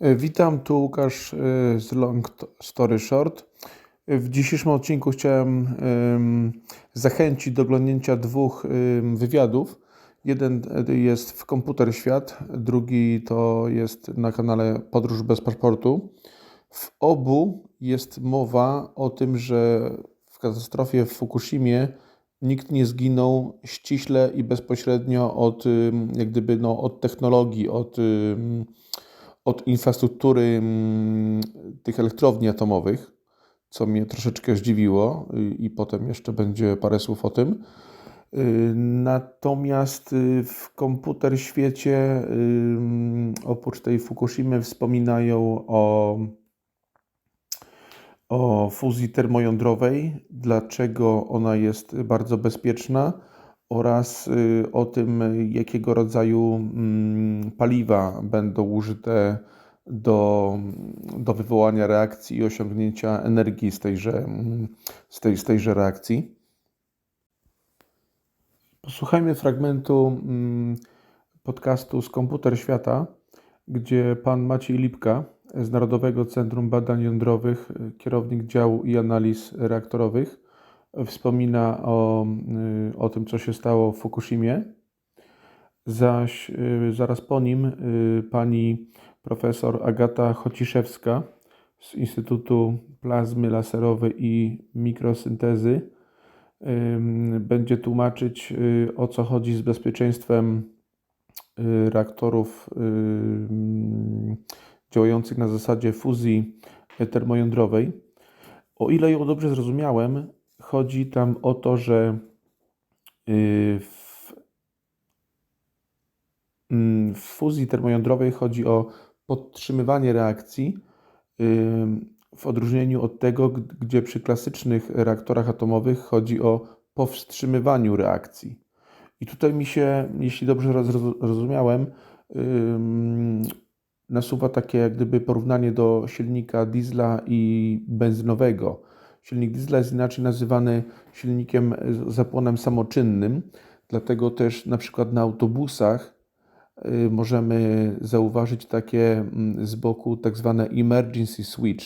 E, Witam, tu Łukasz e, z Long Story Short. E, W dzisiejszym odcinku chciałem em, zachęcić do oglądnięcia dwóch wywiadów. Jeden jest w Komputer Świat, drugi to jest na kanale Podróż bez paszportu. W obu jest mowa o tym, że w katastrofie w Fukushimie nikt nie zginął ściśle i bezpośrednio od, jak gdyby, no, od technologii, od, od infrastruktury ym, tych elektrowni atomowych, co mnie troszeczkę zdziwiło y, i potem jeszcze będzie parę słów o tym. Y, Natomiast y, w komputer świecie, ym, oprócz tej Fukushimy, wspominają o o fuzji termojądrowej, dlaczego ona jest bardzo bezpieczna oraz y, o tym, jakiego rodzaju mm, paliwa będą użyte do, do wywołania reakcji i osiągnięcia energii z tejże, mm, z tej, z tejże reakcji. Posłuchajmy fragmentu mm, podcastu z Komputer Świata, gdzie pan Maciej Lipka z Narodowego Centrum Badań Jądrowych, y, kierownik działu i analiz reaktorowych, wspomina o, y, o tym, co się stało w Fukushimie. Zaś y, zaraz po nim y, pani profesor Agata Chociszewska z Instytutu Plazmy Laserowej i Mikrosyntezy będzie tłumaczyć, o co chodzi z bezpieczeństwem reaktorów ym, działających na zasadzie fuzji termojądrowej. O ile ją dobrze zrozumiałem, chodzi tam o to, że y, w, mm, w fuzji termojądrowej chodzi o podtrzymywanie reakcji, ym, w odróżnieniu od tego, gdzie przy klasycznych reaktorach atomowych chodzi o powstrzymywaniu reakcji. I tutaj mi się, jeśli dobrze roz- rozumiałem, nasuwa takie jak gdyby porównanie do silnika diesla i benzynowego. Silnik diesla jest inaczej nazywany silnikiem z zapłonem samoczynnym, dlatego też na przykład na autobusach y, możemy zauważyć takie mm, z boku tak zwane emergency switch,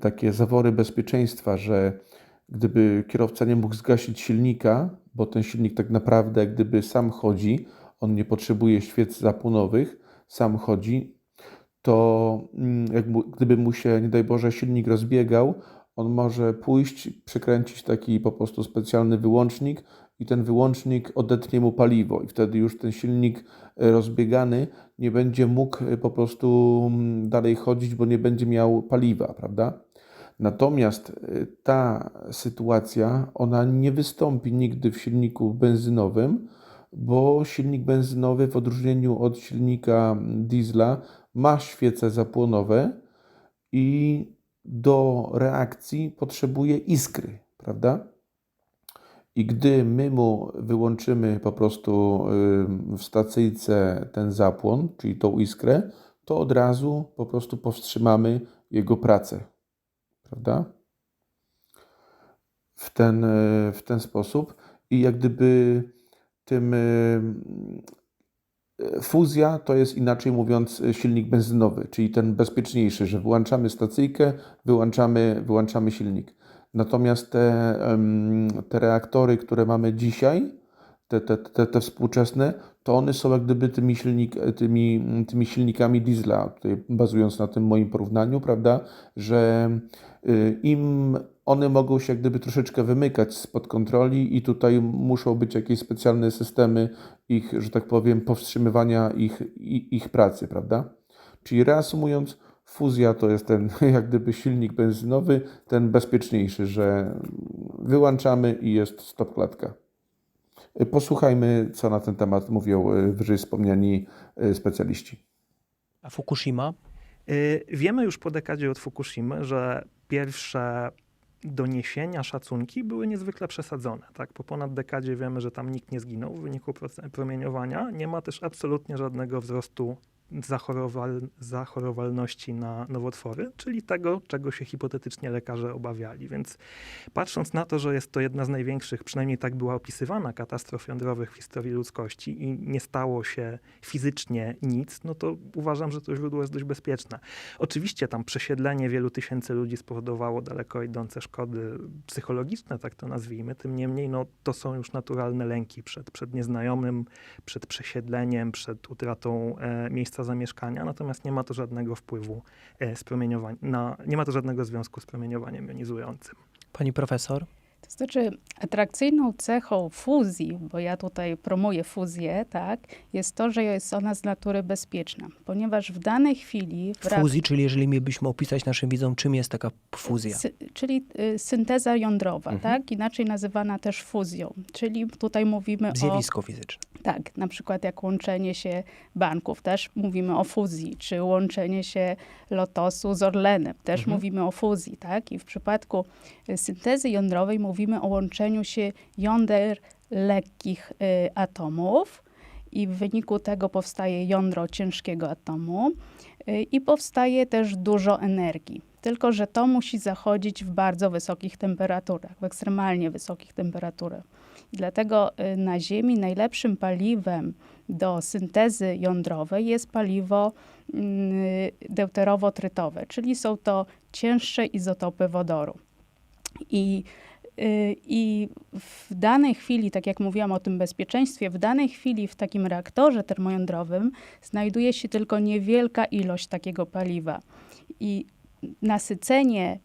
takie zawory bezpieczeństwa, że gdyby kierowca nie mógł zgasić silnika, bo ten silnik tak naprawdę gdyby sam chodzi, on nie potrzebuje świec zapłonowych, sam chodzi, to mm, jak mu, gdyby mu się, nie daj Boże, silnik rozbiegał, on może pójść, przykręcić taki po prostu specjalny wyłącznik i ten wyłącznik odetnie mu paliwo i wtedy już ten silnik e, rozbiegany nie będzie mógł e, po prostu mm, dalej chodzić, bo nie będzie miał paliwa, prawda? Natomiast e, ta sytuacja, ona nie wystąpi nigdy w silniku benzynowym, bo silnik benzynowy w odróżnieniu od silnika diesla ma świece zapłonowe i do reakcji potrzebuje iskry, prawda? I gdy my mu wyłączymy po prostu ym, w stacyjce ten zapłon, czyli tą iskrę, to od razu po prostu powstrzymamy jego pracę, prawda? W ten, y, w ten sposób i jak gdyby tym y, Fuzja to jest inaczej mówiąc silnik benzynowy, czyli ten bezpieczniejszy, że wyłączamy stacyjkę, wyłączamy, wyłączamy silnik. Natomiast te, te reaktory, które mamy dzisiaj, te, te, te, te współczesne, to one są jak gdyby tymi, silnik, tymi, tymi silnikami diesla, tutaj bazując na tym moim porównaniu, prawda, że y, im one mogą się jak gdyby troszeczkę wymykać spod kontroli i tutaj muszą być jakieś specjalne systemy ich, że tak powiem, powstrzymywania ich, ich pracy, prawda? Czyli reasumując, fuzja to jest ten jak gdyby silnik benzynowy, ten bezpieczniejszy, że wyłączamy i jest stop klatka. Posłuchajmy, co na ten temat mówią y, wyżej wspomniani y, specjaliści. A Fukushima? Y, Wiemy już po dekadzie od Fukushimy, że pierwsze doniesienia, szacunki były niezwykle przesadzone. Tak? Po ponad dekadzie wiemy, że tam nikt nie zginął w wyniku promieniowania. Nie ma też absolutnie żadnego wzrostu zachorowal, zachorowalności na nowotwory, czyli tego, czego się hipotetycznie lekarze obawiali. Więc patrząc na to, że jest to jedna z największych, przynajmniej tak była opisywana, katastrof jądrowych w historii ludzkości i nie stało się fizycznie nic, no to uważam, że to źródło jest dość bezpieczne. Oczywiście tam przesiedlenie wielu tysięcy ludzi spowodowało daleko idące szkody psychologiczne, tak to nazwijmy. Tym niemniej no, to są już naturalne lęki przed, przed nieznajomym, przed przesiedleniem, przed utratą e, miejsca zamieszkania, natomiast nie ma to żadnego wpływu e, z promieniowań- na, nie ma to żadnego związku z promieniowaniem jonizującym. Pani profesor? To znaczy, atrakcyjną cechą fuzji, bo ja tutaj promuję fuzję, tak, jest to, że jest ona z natury bezpieczna, ponieważ w danej chwili... w Fuzji, czyli jeżeli mielibyśmy opisać naszym widzom, czym jest taka fuzja. Sy- czyli y, synteza jądrowa, Mhm. tak, inaczej nazywana też fuzją. Czyli tutaj mówimy o... Zjawisko fizyczne. Tak, na przykład jak łączenie się banków, też mówimy o fuzji, czy łączenie się Lotosu z Orlenem, też Mhm. mówimy o fuzji, tak? I w przypadku y, syntezy jądrowej mówimy o łączeniu się jąder lekkich y, atomów i w wyniku tego powstaje jądro ciężkiego atomu y, i powstaje też dużo energii. Tylko, że to musi zachodzić w bardzo wysokich temperaturach, w ekstremalnie wysokich temperaturach. Dlatego y, na Ziemi najlepszym paliwem do syntezy jądrowej jest paliwo mm, deuterowo-trytowe, czyli są to cięższe izotopy wodoru. I, I w danej chwili, tak jak mówiłam o tym bezpieczeństwie, w danej chwili w takim reaktorze termojądrowym znajduje się tylko niewielka ilość takiego paliwa. I nasycenie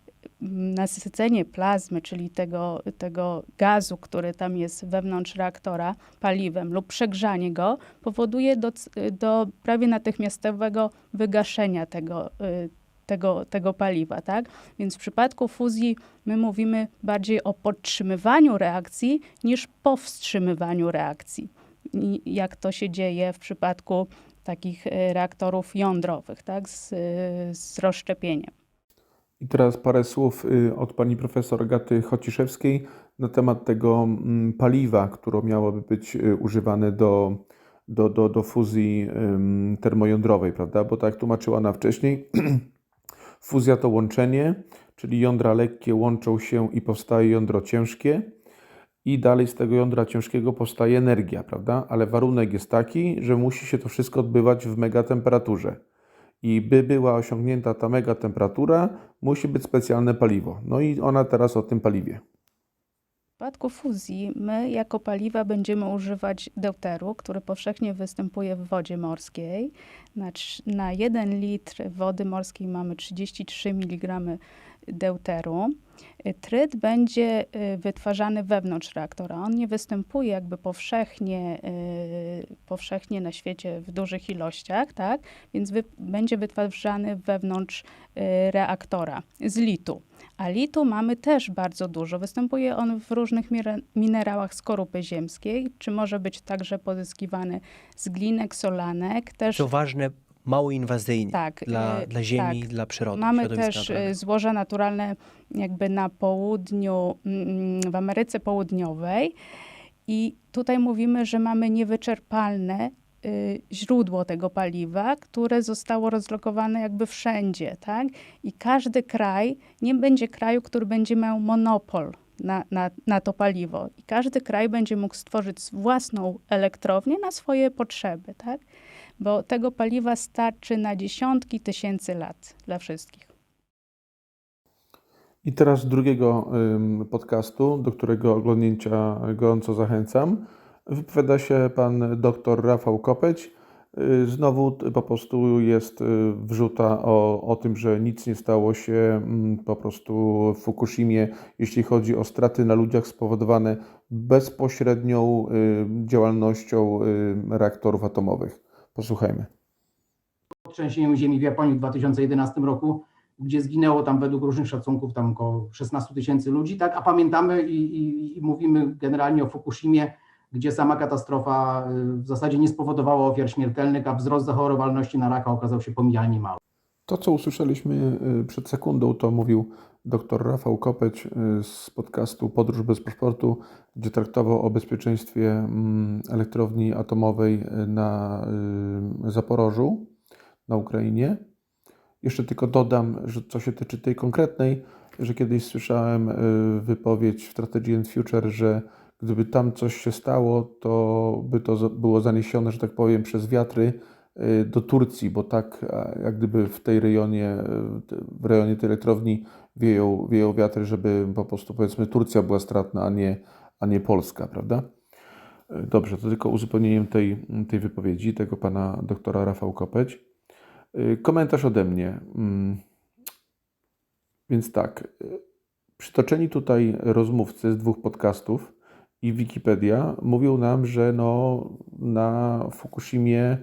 nasycenie plazmy, czyli tego, tego gazu, który tam jest wewnątrz reaktora paliwem lub przegrzanie go, powoduje do, do prawie natychmiastowego wygaszenia tego, y, tego, tego paliwa. Tak? Więc w przypadku fuzji my mówimy bardziej o podtrzymywaniu reakcji niż powstrzymywaniu reakcji, I jak to się dzieje w przypadku takich y, reaktorów jądrowych tak? z, y, z rozszczepieniem. I teraz parę słów y, od pani profesor Agaty Chociszewskiej na temat tego mm, paliwa, które miałoby być używane do, do, do, do fuzji termojądrowej, prawda? Bo tak tłumaczyła ona wcześniej, fuzja to łączenie, czyli jądra lekkie łączą się i powstaje jądro ciężkie i dalej z tego jądra ciężkiego powstaje energia, prawda? Ale warunek jest taki, że musi się to wszystko odbywać w megatemperaturze. I by była osiągnięta ta mega temperatura, musi być specjalne paliwo. No i ona teraz o tym paliwie. W przypadku fuzji my jako paliwa będziemy używać deuteru, który powszechnie występuje w wodzie morskiej. Na, trz- na 1 litr wody morskiej mamy 33 mg deuteru. Y, Tryt będzie y, wytwarzany wewnątrz reaktora. On nie występuje jakby powszechnie, y, powszechnie na świecie w dużych ilościach, tak? więc wy, będzie wytwarzany wewnątrz reaktora z litu. A litu mamy też bardzo dużo. Występuje on w różnych minerałach skorupy ziemskiej, czy może być także pozyskiwany z glinek, solanek. Też To ważne, mało inwazyjnie Tak, dla, y, dla Ziemi, tak. dla przyrody. mamy też y, złoża naturalne jakby na południu, mm, w Ameryce Południowej. I tutaj mówimy, że mamy niewyczerpalne y, źródło tego paliwa, które zostało rozlokowane jakby wszędzie, tak? I każdy kraj, nie będzie kraju, który będzie miał monopol na, na, na to paliwo. I każdy kraj będzie mógł stworzyć własną elektrownię na swoje potrzeby, tak? Bo tego paliwa starczy na dziesiątki tysięcy lat dla wszystkich. I teraz drugiego podcastu, do którego oglądnięcia gorąco zachęcam, wypowiada się pan dr Rafał Kopeć. Y, Znowu po prostu jest y, wrzuta o, o tym, że nic nie stało się mm, po prostu w Fukushimie, jeśli chodzi o straty na ludziach spowodowane bezpośrednią y, działalnością reaktorów atomowych. Posłuchajmy. trzęsieniem ziemi w Japonii w 2011 roku, gdzie zginęło tam według różnych szacunków tam około 16 tysięcy ludzi, tak? A pamiętamy i, i, i mówimy generalnie o Fukushimie, gdzie sama katastrofa y, w zasadzie nie spowodowała ofiar śmiertelnych, a wzrost zachorowalności na raka okazał się pomijalnie mały. To, co usłyszeliśmy y, przed sekundą, to mówił dr Rafał Kopeć y, z podcastu Podróż bez paszportu, gdzie traktował o bezpieczeństwie mm, elektrowni atomowej y, na y, Zaporożu. na Ukrainie. Jeszcze tylko dodam, że co się tyczy tej konkretnej, że kiedyś słyszałem wypowiedź w Strategy and Future, że gdyby tam coś się stało, to by to było zaniesione, że tak powiem, przez wiatry do Turcji, bo tak jak gdyby w tej rejonie, w rejonie tej elektrowni wieją, wieją wiatry, żeby po prostu powiedzmy Turcja była stratna, a nie, a nie Polska, prawda? Y, Dobrze, to tylko uzupełnieniem tej, tej wypowiedzi tego pana doktora Rafał Kopeć. Y, Komentarz ode mnie. Mm, Więc tak, y, przytoczeni tutaj rozmówcy z dwóch podcastów i Wikipedia mówią nam, że no, na Fukushimie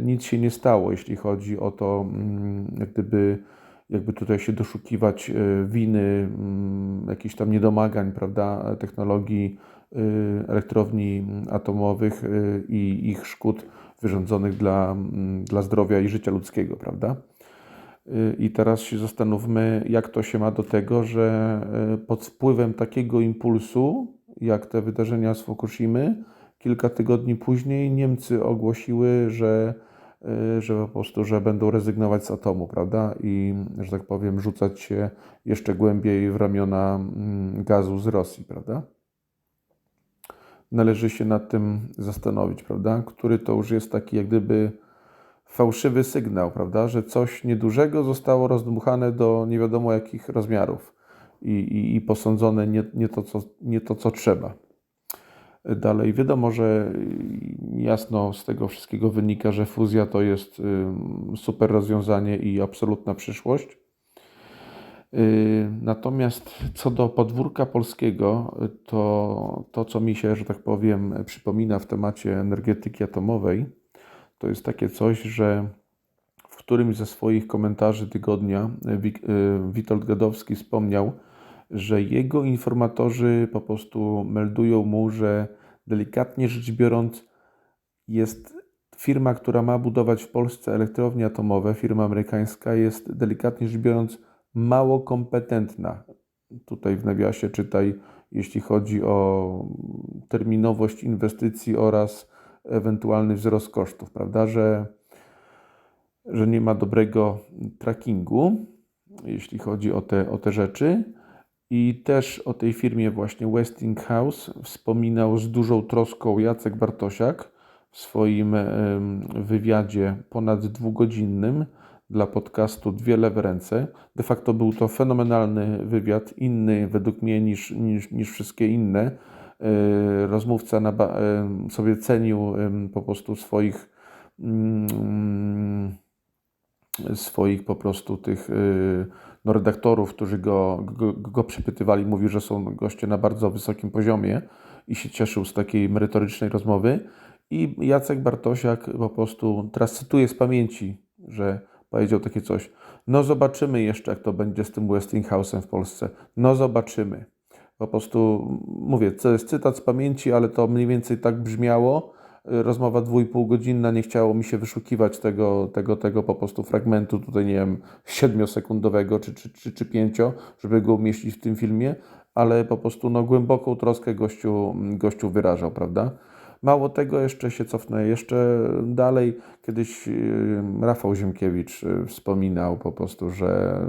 nic się nie stało, jeśli chodzi o to, mm, gdyby jakby tutaj się doszukiwać y, winy, mm, jakichś tam niedomagań, prawda, technologii y, elektrowni atomowych y, i ich szkód wyrządzonych dla, mm, dla zdrowia i życia ludzkiego, prawda? I teraz się zastanówmy, jak to się ma do tego, że pod wpływem takiego impulsu, jak te wydarzenia z Fukushimy, kilka tygodni później Niemcy ogłosiły, że, że po prostu, że będą rezygnować z atomu, prawda? I, że tak powiem, rzucać się jeszcze głębiej w ramiona mm, gazu z Rosji, prawda? Należy się nad tym zastanowić, prawda? Który to już jest taki, jak gdyby fałszywy sygnał, prawda, że coś niedużego zostało rozdmuchane do nie wiadomo jakich rozmiarów i, i, i posądzone nie, nie, to, co, nie to, co trzeba. Dalej, wiadomo, że jasno z tego wszystkiego wynika, że fuzja to jest super rozwiązanie i absolutna przyszłość. Yy, Natomiast co do podwórka polskiego, to to, co mi się, że tak powiem, przypomina w temacie energetyki atomowej, to jest takie coś, że w którymś ze swoich komentarzy tygodnia Wik- y, Witold Gadowski wspomniał, że jego informatorzy po prostu meldują mu, że delikatnie rzecz biorąc jest firma, która ma budować w Polsce elektrownie atomowe, firma amerykańska jest delikatnie rzecz biorąc mało kompetentna. Tutaj w nawiasie czytaj, jeśli chodzi o terminowość inwestycji oraz ewentualny wzrost kosztów, prawda, że, że nie ma dobrego trackingu, jeśli chodzi o te, o te rzeczy. I też o tej firmie właśnie Westinghouse wspominał z dużą troską Jacek Bartosiak w swoim wywiadzie ponad dwugodzinnym dla podcastu Dwie lewe ręce. De facto był to fenomenalny wywiad, inny według mnie niż, niż, niż wszystkie inne. E, Rozmówca sobie cenił po prostu swoich mm, swoich po prostu tych y, no, redaktorów, którzy go, go, go przepytywali, mówił, że są goście na bardzo wysokim poziomie i się cieszył z takiej merytorycznej rozmowy. I Jacek Bartosiak po prostu, teraz cytuję z pamięci, że powiedział takie coś. No zobaczymy jeszcze, jak to będzie z tym Westinghouse'em w Polsce. No zobaczymy. Po prostu mówię, to jest cytat z pamięci, ale to mniej więcej tak brzmiało. Rozmowa dwójpółgodzinna, nie chciało mi się wyszukiwać tego, tego, tego po prostu fragmentu, tutaj nie wiem, siedmiosekundowego czy, czy, czy, czy pięcio, żeby go umieścić w tym filmie, ale po prostu no, głęboką troskę gościu, gościu wyrażał, prawda? Mało tego, jeszcze się cofnę, jeszcze dalej, kiedyś yy, Rafał Ziemkiewicz yy, wspominał po prostu, że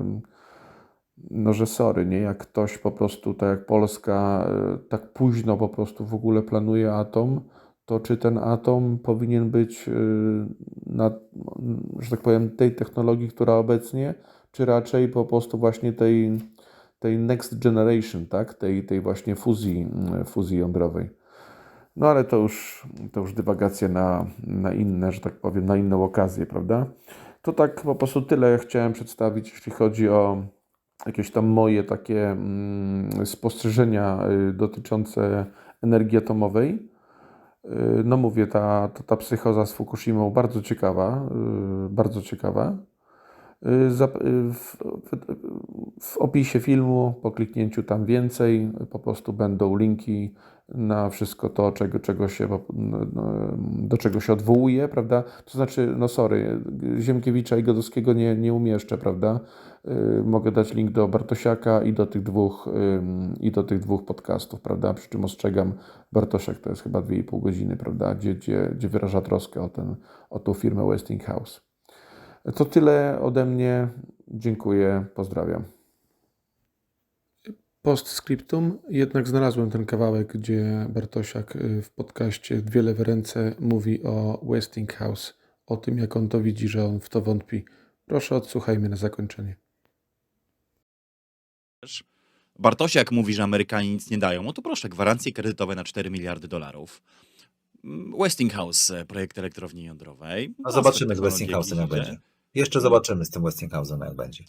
no, że sorry, nie? Jak ktoś po prostu, tak jak Polska, yy, tak późno po prostu w ogóle planuje atom, to czy ten atom powinien być yy, na, że tak powiem, tej technologii, która obecnie, czy raczej po prostu właśnie tej, tej next generation, tak? Tej, tej właśnie fuzji, yy, fuzji jądrowej. No ale to już, to już dywagacja na, na inne, że tak powiem, na inną okazję, prawda? To tak po prostu tyle chciałem przedstawić, jeśli chodzi o jakieś tam moje takie mm, spostrzeżenia y, dotyczące energii atomowej. Y, No mówię, ta, ta, ta psychoza z Fukushimą bardzo ciekawa, y, bardzo ciekawa. Y, y, W, opisie filmu, po kliknięciu tam więcej, po prostu będą linki na wszystko to, czego, czego się, no, do czego się odwołuje, prawda? To znaczy, no sorry, Ziemkiewicza i Godowskiego nie, nie umieszczę, prawda? Y, Mogę dać link do Bartosiaka i do tych dwóch, i do tych dwóch podcastów, prawda? Przy czym ostrzegam, Bartosiak to jest chyba 2,5 godziny, prawda? Gdzie, gdzie, gdzie wyraża troskę o, ten, o tą firmę Westinghouse. To tyle ode mnie. Dziękuję, pozdrawiam. Postscriptum, jednak znalazłem ten kawałek, gdzie Bartosiak y, w podcaście Dwie lewe ręce mówi o Westinghouse, o tym jak on to widzi, że on w to wątpi. Proszę odsłuchajmy na zakończenie. Bartosiak mówi, że Amerykanie nic nie dają. No to proszę, gwarancje kredytowe na 4 miliardy dolarów. Mm, Westinghouse, e, projekt elektrowni jądrowej. No zobaczymy z Westinghouse'em jak będzie. Jeszcze zobaczymy z tym Westinghouse'em jak będzie.